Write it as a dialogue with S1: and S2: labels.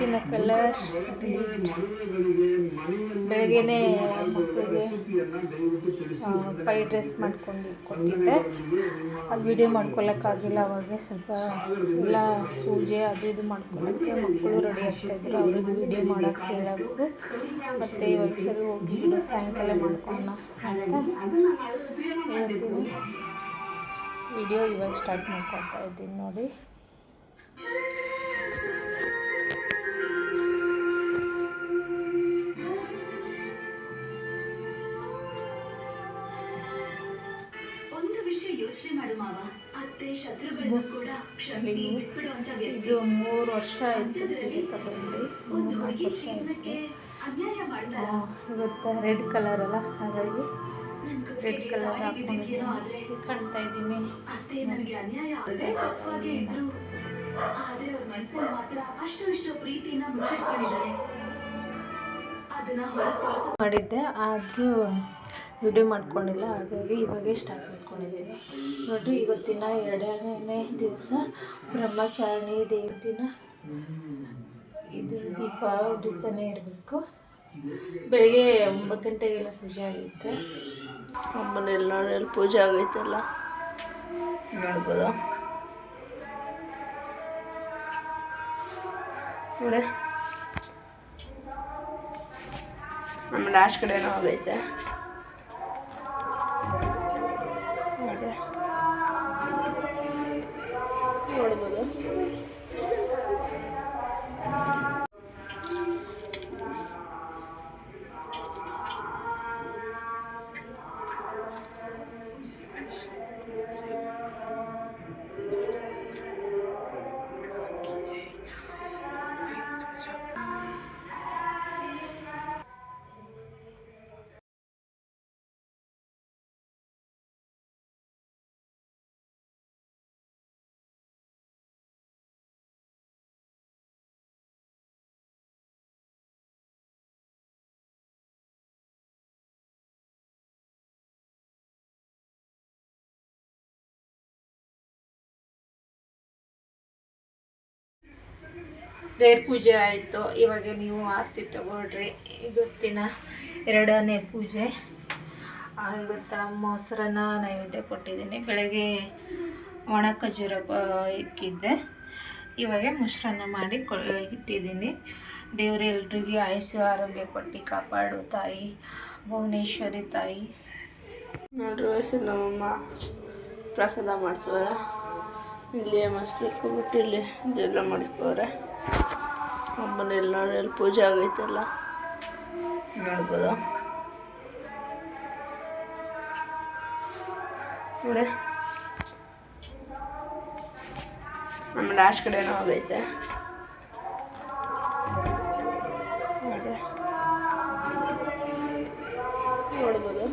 S1: ಇವತ್ತಿನ ಕಲರ್ ಬೆಳಗ್ಗೆನೆ ಮಕ್ಕಳಿಗೆ ಫೈ ಡ್ರೆಸ್ ಮಾಡ್ಕೊಂಡು ಕೊಟ್ಟಿದ್ದೆ. ಅದು ವಿಡಿಯೋ ಮಾಡ್ಕೊಳ್ಳೋಕ್ಕಾಗಿಲ್ಲ ಅವಾಗ ಸ್ವಲ್ಪ ಎಲ್ಲ ಪೂಜೆ ಅದು ಇದು ಮಾಡ್ಕೊಳ್ಳೋಕ್ಕೆ ಮಕ್ಕಳು ರೆಡಿ ಆಗ್ತಾಯಿದ್ರು ಅವ್ರಿಗೆ ವಿಡಿಯೋ ಮಾಡೋಕ್ಕೆ ಹೇಳೋದು ಮತ್ತು ಇವಾಗ ಸರಿ ಹೋಗಿ ಸಾಯಂಕಾಲ ಮಾಡ್ಕೊಳ್ಳೋಣ ಅಂತ ಹೇಳ್ತೀನಿ. ವಿಡಿಯೋ ಇವಾಗ ಸ್ಟಾರ್ಟ್ ಮಾಡ್ಕೊತಾ ಇದ್ದೀನಿ ನೋಡಿ.
S2: ಯೋಚನೆ ಮಾಡು ಮಾವ. ಅತ್ತೆ ಶತ್ರುಗಳನ್ನ ಕೂಡ ಕ್ಷಮಿಸಿ ಬಿಟ್ಬಿಡುವಂತ ವ್ಯಕ್ತಿ.
S1: ಇದು ಮೂರು ವರ್ಷ ಆಯಿತು ಸೀರೆ ತಗೊಂಡು
S2: ಒಂದು ಹುಡುಗಿ ಜೀವನಕ್ಕೆ ಅನ್ಯಾಯ ಮಾಡ್ತಾರ?
S1: ಇವತ್ತು ರೆಡ್ ಕಲರ್ ಅಲ್ಲ ಹಾಗಾಗಿ ರೆಡ್ ಕಲರ್
S2: ಬಿದ್ದಿದ್ಯೇನೋ ಆದ್ರೆ
S1: ಹಾಕೊಂಡಿದ್ದೀನಿ ಕಾಣ್ತಾ ಇದ್ದೀನಿ.
S2: ಅತ್ತೆ ನನಗೆ ಅನ್ಯಾಯ ಆದ್ರೆ ತಪ್ಪಾಗೆ ಇದ್ರು. ಆದ್ರೆ ಅವ್ರ ಮನಸ್ಸಲ್ಲಿ ಮಾತ್ರ ಅಷ್ಟು ಇಷ್ಟು ಪ್ರೀತಿನ ಮುಚ್ಚಿಟ್ಕೊಂಡಿದ್ದಾರೆ. ಅದನ್ನ ಹೊರಗೆ
S1: ಮಾಡಿದ್ದೆ ಆದರೂ ವಿಡಿಯೋ ಮಾಡ್ಕೊಂಡಿಲ್ಲ, ಹಾಗಾಗಿ ಇವಾಗೆ ಸ್ಟಾರ್ಟ್ ಮಾಡ್ಕೊಂಡಿದ್ದೀನಿ. ನೋಡಿ ಇವತ್ತಿನ ಎರಡನೇ ದಿವಸ ಬ್ರಹ್ಮಚಾರಿಣಿ ದೇವತಿನ ಇದು ದೀಪ ಉಡಿತಾನೆ ಇರಬೇಕು. ಬೆಳಿಗ್ಗೆ ಒಂಬತ್ತು ಗಂಟೆಗೆಲ್ಲ ಪೂಜೆ ಆಗೈತೆ.
S3: ಅಮ್ಮನೆಲ್ಲ ನೋಡಿ ಪೂಜೆ ಆಗೈತಲ್ಲ. ನೋಡ್ಬೋದು? ನೋಡಿ. ನಮ್ಮ ಲಾಸ್ಟ್ ಕಡೆನೂ ಆಗೈತೆ.
S1: ದೇವ್ರ ಪೂಜೆ ಆಯಿತು. ಇವಾಗ ನೀವು ಆರತಿ ತಗೊಳ್ರಿ. ಇವತ್ತಿನ ಎರಡನೇ ಪೂಜೆ. ಇವತ್ತು ಮೊಸರನ್ನ ನೈವೇದ್ಯ ಕೊಟ್ಟಿದ್ದೀನಿ. ಬೆಳಗ್ಗೆ ಒಣ ಖಜೂರ ಇಕ್ಕಿದ್ದೆ. ಇವಾಗ ಮೊಸರನ್ನ ಮಾಡಿ ಕೊ, ಇಟ್ಟಿದ್ದೀನಿ. ದೇವರೆಲ್ರಿಗೂ ಆಯಸ್ಸು ಆರೋಗ್ಯ ಕೊಟ್ಟು ಕಾಪಾಡು ತಾಯಿ, ಭುವನೇಶ್ವರಿ ತಾಯಿ.
S3: ನೋಡ್ರಿ ವಯಸ್ಸು ನಮ್ಮಮ್ಮ ಪ್ರಸಾದ ಮಾಡ್ತವ್ರೆ. ಇಲ್ಲಿ ಮಸ್ತ್ ಇಟ್ಕೊಬಿಟ್ಟು ಇಲ್ಲಿ ದೇವ್ರ ಮಾಡ್ಕೋರೆ. ಅಮ್ಮನೆಲ್ಲ ನೋಡಿ ಪೂಜೆ ಆಗೈತಲ್ಲ ನೋಡ್ಬೋದು? ನೋಡಿ ನಮ್ಮ ಲಾಸ್ಟ್ ಕಡೆನೂ ಆಗೈತೆ. ನೋಡ್ಬೋದು.